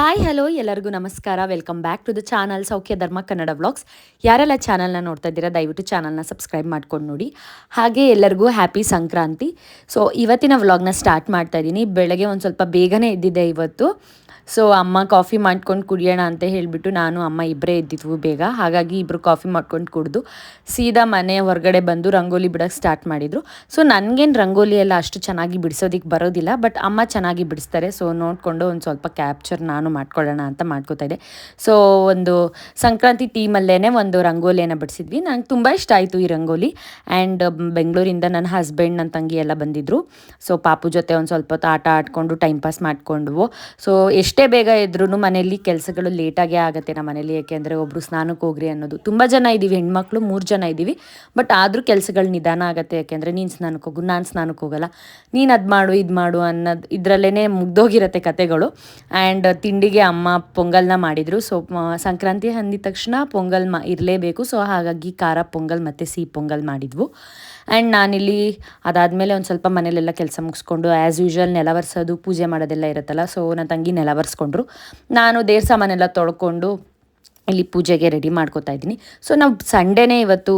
Hi hello ಎಲ್ಲರಿಗೂ ನಮಸ್ಕಾರ. Welcome back to the channel Saukhya Dharma Kannada vlogs ಯಾರೆಲ್ಲ ಚಾನಲ್ನ ನೋಡ್ತಾ ಇದ್ದೀರಾ, ದಯವಿಟ್ಟು ಚಾನಲ್ನ ಸಬ್ಸ್ಕ್ರೈಬ್ ಮಾಡ್ಕೊಂಡು ನೋಡಿ. ಹಾಗೆ ಎಲ್ಲರಿಗೂ ಹ್ಯಾಪಿ ಸಂಕ್ರಾಂತಿ. ಸೊ ಇವತ್ತಿನ ವ್ಲಾಗ್ನ ಸ್ಟಾರ್ಟ್ ಮಾಡ್ತಾ ಇದ್ದೀನಿ. ಬೆಳಗ್ಗೆ ಒಂದು ಸ್ವಲ್ಪ ಬೇಗನೆ ಇದ್ದಿದ್ದೆ ಇವತ್ತು. ಸೊ ಅಮ್ಮ ಕಾಫಿ ಮಾಡ್ಕೊಂಡು ಕುಡಿಯೋಣ ಅಂತ ಹೇಳಿಬಿಟ್ಟು ನಾನು, ಅಮ್ಮ ಇಬ್ಬರೇ ಇದ್ದಿದ್ವು ಬೇಗ. ಹಾಗಾಗಿ ಇಬ್ಬರು ಕಾಫಿ ಮಾಡ್ಕೊಂಡು ಕುಡಿದು ಸೀದಾ ಮನೆ ಹೊರಗಡೆ ಬಂದು ರಂಗೋಲಿ ಬಿಡೋಕ್ಕೆ ಸ್ಟಾರ್ಟ್ ಮಾಡಿದರು. ಸೊ ನನಗೇನು ರಂಗೋಲಿ ಎಲ್ಲ ಅಷ್ಟು ಚೆನ್ನಾಗಿ ಬಿಡಿಸೋದಕ್ಕೆ ಬರೋದಿಲ್ಲ ಬಟ್ ಅಮ್ಮ ಚೆನ್ನಾಗಿ ಬಿಡಿಸ್ತಾರೆ. ಸೊ ನೋಡಿಕೊಂಡು ಒಂದು ಸ್ವಲ್ಪ ಕ್ಯಾಪ್ಚರ್ ನಾನು ಮಾಡ್ಕೊಳ್ಳೋಣ ಅಂತ ಮಾಡ್ಕೋತಾ ಇದ್ದೆ. ಸೊ ಒಂದು ಸಂಕ್ರಾಂತಿ ಟೀಮಲ್ಲೇ ಒಂದು ರಂಗೋಲಿಯನ್ನು ಬಿಡಿಸಿದ್ವಿ. ನಂಗೆ ತುಂಬ ಇಷ್ಟ ಆಯಿತು ಈ ರಂಗೋಲಿ. ಆ್ಯಂಡ್ ಬೆಂಗಳೂರಿಂದ ನನ್ನ ಹಸ್ಬೆಂಡ್ ನನ್ನ ತಂಗಿ ಎಲ್ಲ ಬಂದಿದ್ದರು ಸೊ ಪಾಪು ಜೊತೆ ಒಂದು ಸ್ವಲ್ಪ ಹೊತ್ತು ಆಟ ಆಡ್ಕೊಂಡು ಟೈಮ್ ಪಾಸ್ ಮಾಡಿಕೊಂಡ್ವು. ಸೊ ಎಷ್ಟೇ ಬೇಗ ಇದ್ರೂ ಮನೆಯಲ್ಲಿ ಕೆಲಸಗಳು ಲೇಟಾಗೇ ಆಗುತ್ತೆ ನಮ್ಮ ಮನೇಲಿ. ಯಾಕೆಂದರೆ ಒಬ್ಬರು ಸ್ನಾನಕ್ಕೆ ಹೋಗ್ರಿ ಅನ್ನೋದು. ತುಂಬ ಜನ ಇದ್ದೀವಿ ಹೆಣ್ಮಕ್ಳು ಮೂರು ಜನ ಇದ್ದೀವಿ ಬಟ್ ಆದರೂ ಕೆಲಸಗಳು ನಿಧಾನ ಆಗುತ್ತೆ. ಯಾಕೆಂದರೆ ನೀನು ಸ್ನಾನಕ್ಕೆ ಹೋಗು, ನಾನು ಸ್ನಾನಕ್ಕೆ ಹೋಗಲ್ಲ. ನೀನು ಅದು ಮಾಡು, ಇದು ಮಾಡು ಅನ್ನೋದು ಇದರಲ್ಲೇ ಮುಗ್ದೋಗಿರುತ್ತೆ ಕತೆಗಳು. ಆ್ಯಂಡ್ ತಿಂಡಿಗೆ ಅಮ್ಮ ಪೊಂಗಲ್ನ ಮಾಡಿದರು. ಸೊ ಸಂಕ್ರಾಂತಿ ಅಂದಿದ ತಕ್ಷಣ ಪೊಂಗಲ್ ಮಾ, ಇರಲೇಬೇಕು. ಸೊ ಹಾಗಾಗಿ ಖಾರ ಪೊಂಗಲ್ ಮತ್ತು ಸಿಹಿ ಪೊಂಗಲ್ ಮಾಡಿದ್ವು. ಆ್ಯಂಡ್ ನಾನಿಲ್ಲಿ ಅದಾದಮೇಲೆ ಒಂದು ಸ್ವಲ್ಪ ಮನೇಲೆಲ್ಲ ಕೆಲಸ ಮುಗಿಸ್ಕೊಂಡು ಆ್ಯಸ್ ಯೂಶ್ವಲ್ ನೆಲ ಒರೆಸೋದು ಪೂಜೆ ಮಾಡೋದೆಲ್ಲ ಇರುತ್ತಲ್ಲ. ಸೊ ನನ್ನ ತಂಗಿ ನೆಲ ಒರೆಸ್ಕೊಂಡ್ರು ನಾನು ದೇವ್ರ ಸಾಮಾನೆಲ್ಲ ತೊಳ್ಕೊಂಡು ಇಲ್ಲಿ ಪೂಜೆಗೆ ರೆಡಿ ಮಾಡ್ಕೋತಾ ಇದ್ದೀನಿ. ಸೊ ನಾವು ಸಂಡೇನೇ ಇವತ್ತು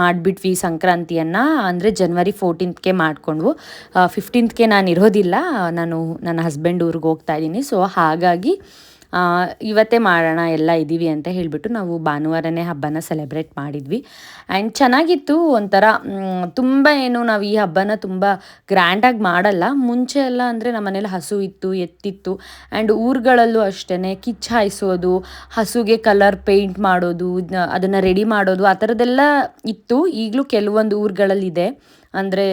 ಮಾಡಿಬಿಟ್ವಿ ಸಂಕ್ರಾಂತಿಯನ್ನು, ಅಂದರೆ ಜನ್ವರಿ ಫೋರ್ಟೀನ್ತ್ಗೆ ಮಾಡಿಕೊಂಡ್ವು. ಫಿಫ್ಟೀನ್ತ್ಗೆ ನಾನು ಇರೋದಿಲ್ಲ. ನಾನು ನನ್ನ ಹಸ್ಬೆಂಡ್ ಊರಿಗೆ ಹೋಗ್ತಾ ಇದ್ದೀನಿ. ಸೊ ಹಾಗಾಗಿ ಇವತ್ತೇ ಮಾಡೋಣ, ಎಲ್ಲ ಇದ್ದೀವಿ ಅಂತ ಹೇಳಿಬಿಟ್ಟು ನಾವು ಭಾನುವಾರನೇ ಹಬ್ಬನ ಸೆಲೆಬ್ರೇಟ್ ಮಾಡಿದ್ವಿ. ಆ್ಯಂಡ್ ಚೆನ್ನಾಗಿತ್ತು ಒಂಥರ ತುಂಬ ಏನು ನಾವು ಈ ಹಬ್ಬನ ತುಂಬ ಗ್ರ್ಯಾಂಡಾಗಿ ಮಾಡಲ್ಲ. ಮುಂಚೆ ಎಲ್ಲ ಅಂದರೆ ನಮ್ಮ ಮನೇಲಿ ಹಸು ಇತ್ತು, ಎತ್ತಿತ್ತು. ಆ್ಯಂಡ್ ಊರುಗಳಲ್ಲೂ ಅಷ್ಟೇ ಕಿಚ್ಚಾಯಿಸೋದು ಹಸುಗೆ ಕಲರ್ ಪೇಂಟ್ ಮಾಡೋದು, ಅದನ್ನು ರೆಡಿ ಮಾಡೋದು, ಆ ಥರದ್ದೆಲ್ಲ ಇತ್ತು. ಈಗಲೂ ಕೆಲವೊಂದು ಊರುಗಳಲ್ಲಿದೆ. ಅಂದರೆ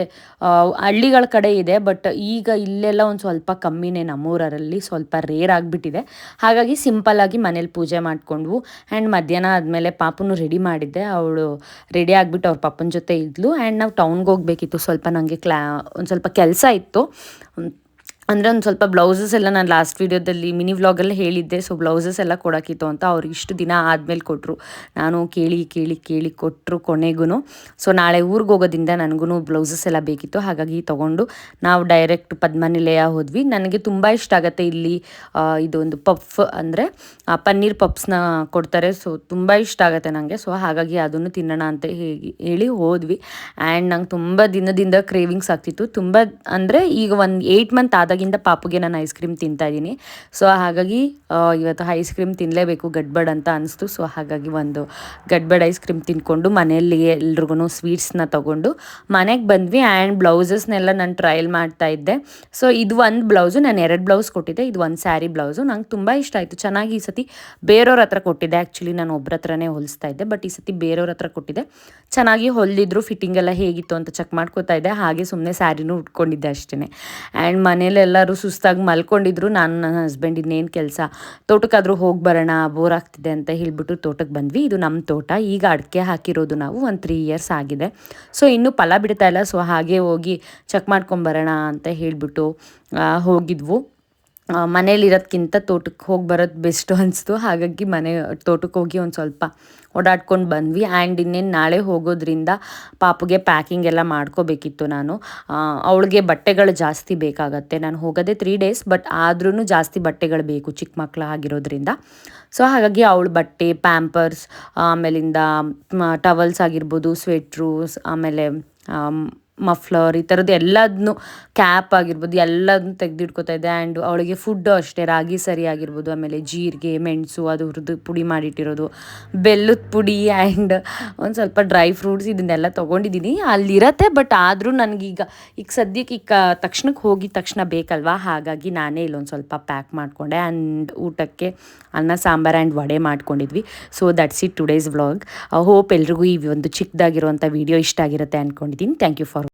ಹಳ್ಳಿಗಳ ಕಡೆ ಇದೆ ಬಟ್ ಈಗ ಇಲ್ಲೆಲ್ಲ ಒಂದು ಸ್ವಲ್ಪ ಕಮ್ಮಿನೇ ನಮ್ಮೂರಲ್ಲಿ ಸ್ವಲ್ಪ ರೇರ್ ಆಗಿಬಿಟ್ಟಿದೆ. ಹಾಗಾಗಿ ಸಿಂಪಲ್ಲಾಗಿ ಮನೇಲಿ ಪೂಜೆ ಮಾಡಿಕೊಂಡ್ವು. ಆ್ಯಂಡ್ ಮಧ್ಯಾಹ್ನ ಆದಮೇಲೆ ಪಾಪನು ರೆಡಿ ಮಾಡಿದ್ದೆ. ಅವಳು ರೆಡಿ ಆಗಿಬಿಟ್ಟು ಅವ್ರ ಪಾಪನ ಜೊತೆ ಇದ್ಲು. ಆ್ಯಂಡ್ ನಾವು ಟೌನ್ಗೆ ಹೋಗಬೇಕಿತ್ತು. ಸ್ವಲ್ಪ ನನಗೆ ಕ್ಲಾ, ಒಂದು ಸ್ವಲ್ಪ ಕೆಲಸ ಇತ್ತು. ಅಂದರೆ ಒಂದು ಸ್ವಲ್ಪ ಬ್ಲೌಸಸ್ ಎಲ್ಲ ನಾನು ಲಾಸ್ಟ್ ವೀಡಿಯೋದಲ್ಲಿ ಮಿನಿ ವ್ಲಾಗಲ್ಲಿ ಹೇಳಿದ್ದೆ. ಸೊ ಬ್ಲೌಸಸ್ ಎಲ್ಲ ಕೊಡೋಕ್ಕಿತ್ತು ಅಂತ ಅವ್ರು ಇಷ್ಟು ದಿನ ಆದಮೇಲೆ ಕೊಟ್ಟರು ನಾನು ಕೇಳಿ ಕೇಳಿ ಕೇಳಿ ಕೊಟ್ಟರು ಕೊನೆಗೂ ಸೊ ನಾಳೆ ಊರಿಗೆ ಹೋಗೋದ್ರಿಂದ ನನಗೂ ಬ್ಲೌಸಸ್ ಎಲ್ಲ ಬೇಕಿತ್ತು. ಹಾಗಾಗಿ ತೊಗೊಂಡು ನಾವು ಡೈರೆಕ್ಟ್ ಪದ್ಮನಿಲಯ ಹೋದ್ವಿ. ನನಗೆ ತುಂಬ ಇಷ್ಟ ಆಗುತ್ತೆ ಇಲ್ಲಿ ಇದೊಂದು ಪಫ್ ಅಂದರೆ ಪನ್ನೀರ್ ಪಪ್ಸ್ನ ಕೊಡ್ತಾರೆ. ಸೊ ತುಂಬ ಇಷ್ಟ ಆಗುತ್ತೆ ನನಗೆ ಸೊ ಹಾಗಾಗಿ ಅದನ್ನು ತಿನ್ನೋಣ ಅಂತ ಹೇಳಿ ಹೋದ್ವಿ. ಆ್ಯಂಡ್ ನಂಗೆ ತುಂಬ ದಿನದಿಂದ ಕ್ರೇವಿಂಗ್ಸ್ ಆಗ್ತಿತ್ತು. ತುಂಬ ಅಂದರೆ ಈಗ ಒಂದು ಏಯ್ಟ್ ಮಂತ್ ಆದಾಗಿಂದ ಪಾಪುಗೆ ನಾನು ಐಸ್ ಕ್ರೀಮ್ ತಿಂತಾ ಇದ್ದೀನಿ. ಸೊ ಹಾಗಾಗಿ ಇವತ್ತು ಐಸ್ ಕ್ರೀಮ್ ತಿನ್ನಲೇಬೇಕು ಗಡ್ಬಡ್ ಅಂತ ಅನಿಸ್ತು. ಸೊ ಹಾಗಾಗಿ ಒಂದು ಗಡ್ಬಡ್ ಐಸ್ ಕ್ರೀಮ್ ತಿನ್ಕೊಂಡು ಮನೆಯಲ್ಲಿ ಎಲ್ರಿಗೂ ಸ್ವೀಟ್ಸ್ನ ತೊಗೊಂಡು ಮನೆಗೆ ಬಂದ್ವಿ ಆ್ಯಂಡ್ ಬ್ಲೌಸಸ್ನೆಲ್ಲ ನಾನು ಟ್ರಯಲ್ ಮಾಡ್ತಾ ಇದ್ದೆ. ಸೊ ಇದು ಒಂದು ಬ್ಲೌಸು, ನಾನು ಎರಡು ಬ್ಲೌಸ್ ಕೊಟ್ಟಿದ್ದೆ. ಇದು ಒಂದು ಸ್ಯಾರಿ ಬ್ಲೌಸು. ನಂಗೆ ತುಂಬ ಇಷ್ಟ ಆಯಿತು. ಚೆನ್ನಾಗಿ ಈ ಸತಿ ಬೇರೆಯವ್ರ ಹತ್ರ ಕೊಟ್ಟಿದ್ದೆ. ಆ್ಯಕ್ಚುಲಿ ನಾನು ಒಬ್ಬರ ಹತ್ರನೇ ಹೊಲಿಸ್ತಾ ಇದ್ದೆ. ಬಟ್ ಈ ಸತಿ ಬೇರೆಯವ್ರ ಹತ್ರ ಕೊಟ್ಟಿದ್ದೆ. ಚೆನ್ನಾಗಿ ಹೊಲಿದ್ರು ಫಿಟ್ಟಿಂಗ್ ಎಲ್ಲ ಹೇಗಿತ್ತು ಅಂತ ಚೆಕ್ ಮಾಡ್ಕೋತಾ ಇದ್ದೆ. ಹಾಗೆ ಸುಮ್ಮನೆ ಸ್ಯಾರಿನೂ ಉಟ್ಕೊಂಡಿದ್ದೆ ಅಷ್ಟೇ ಆ್ಯಂಡ್ ಮನೇಲಿ ಎಲ್ಲರೂ ಸುಸ್ತಾಗಿ ಮಲ್ಕೊಂಡಿದ್ರು. ನಾನು ನನ್ನ ಹಸ್ಬೆಂಡ್ ಇನ್ನೇನು ಕೆಲಸ? ತೋಟಕ್ಕಾದರೂ ಹೋಗಿ ಬರೋಣ ಬೋರ್ ಆಗ್ತಿದೆ ಅಂತ ಹೇಳಿಬಿಟ್ಟು ತೋಟಕ್ಕೆ ಬಂದ್ವಿ. ಇದು ನಮ್ಮ ತೋಟ. ಈಗ ಅಡಿಕೆ ಹಾಕಿರೋದು ನಾವು. ಒಂದು ತ್ರೀ ಇಯರ್ಸ್ ಆಗಿದೆ. ಸೊ ಇನ್ನೂ ಫಲ ಬಿಡ್ತಾ ಇಲ್ಲ. ಸೊ ಹಾಗೆ ಹೋಗಿ ಚೆಕ್ ಮಾಡ್ಕೊಂಬರೋಣ ಅಂತ ಹೇಳಿಬಿಟ್ಟು ಹೋಗಿದ್ವು. ಮನೇಲಿರೋದ್ಕಿಂತ ತೋಟಕ್ಕೆ ಹೋಗಿ ಬರೋದು ಬೆಸ್ಟು ಅನಿಸ್ತು. ಹಾಗಾಗಿ ಮನೆ ತೋಟಕ್ಕೆ ಹೋಗಿ ಒಂದು ಸ್ವಲ್ಪ ಓಡಾಡ್ಕೊಂಡು ಬಂದ್ವಿ. ಆ್ಯಂಡ್ ಇನ್ನೇನು ನಾಳೆ ಹೋಗೋದ್ರಿಂದ ಪಾಪುಗೆ ಪ್ಯಾಕಿಂಗ್ ಎಲ್ಲ ಮಾಡ್ಕೋಬೇಕಿತ್ತು ನಾನು. ಅವಳಿಗೆ ಬಟ್ಟೆಗಳು ಜಾಸ್ತಿ ಬೇಕಾಗತ್ತೆ. ನಾನು ಹೋಗೋದೇ ತ್ರೀ ಡೇಸ್ ಬಟ್ ಆದ್ರೂ ಜಾಸ್ತಿ ಬಟ್ಟೆಗಳು ಬೇಕು ಚಿಕ್ಕ ಮಕ್ಕಳು ಆಗಿರೋದ್ರಿಂದ. ಸೊ ಹಾಗಾಗಿ ಅವಳು ಬಟ್ಟೆ ಪ್ಯಾಂಪರ್ಸ್ ಆಮೇಲಿಂದ ಟವಲ್ಸ್ ಆಗಿರ್ಬೋದು ಸ್ವೆಟ್ರೂಸ್ ಆಮೇಲೆ ಆಮ್, ಮಫ್ಲರ್ ಈ ಥರದ್ದು ಎಲ್ಲದನ್ನು ಕ್ಯಾಪ್ ಆಗಿರ್ಬೋದು ಎಲ್ಲದನ್ನು ತೆಗೆದಿಟ್ಕೋತಾ ಇದ್ದೆ ಆ್ಯಂಡ್ ಅವಳಿಗೆ ಫುಡ್ಡು ಅಷ್ಟೇ, ರಾಗಿ ಸರಿ ಆಗಿರ್ಬೋದು, ಆಮೇಲೆ ಜೀರಿಗೆ, ಮೆಣಸು, ಅದು ಹುರಿದು ಪುಡಿ ಮಾಡಿಟ್ಟಿರೋದು, ಬೆಲ್ಲದ ಪುಡಿ ಆ್ಯಂಡ್ ಒಂದು ಸ್ವಲ್ಪ ಡ್ರೈ ಫ್ರೂಟ್ಸ್ ಇದನ್ನೆಲ್ಲ ತೊಗೊಂಡಿದ್ದೀನಿ. ಅಲ್ಲಿರತ್ತೆ ಬಟ್ ಆದರೂ ನನಗೀಗ ಈಗ ಸದ್ಯಕ್ಕೆ ಈಗ ತಕ್ಷಣಕ್ಕೆ ಹೋಗಿದ ತಕ್ಷಣ ಬೇಕಲ್ವಾ? ಹಾಗಾಗಿ ನಾನೇ ಇಲ್ಲೊಂದು ಸ್ವಲ್ಪ ಪ್ಯಾಕ್ ಮಾಡಿಕೊಂಡೆ. ಆ್ಯಂಡ್ ಊಟಕ್ಕೆ ಅನ್ನ, ಸಾಂಬಾರು ಆ್ಯಂಡ್ ವಡೆ ಮಾಡ್ಕೊಂಡಿದ್ವಿ. So that's it today's vlog hope ಎಲ್ರಿಗೂ ಈ ಒಂದು ಚಿಕ್ಕದಾಗಿರುವಂಥ ವಿಡಿಯೋ ಇಷ್ಟ ಆಗಿರುತ್ತೆ ಅಂದ್ಕೊಂಡಿದ್ದೀನಿ ಥ್ಯಾಂಕ್ ಯು ಫಾರ್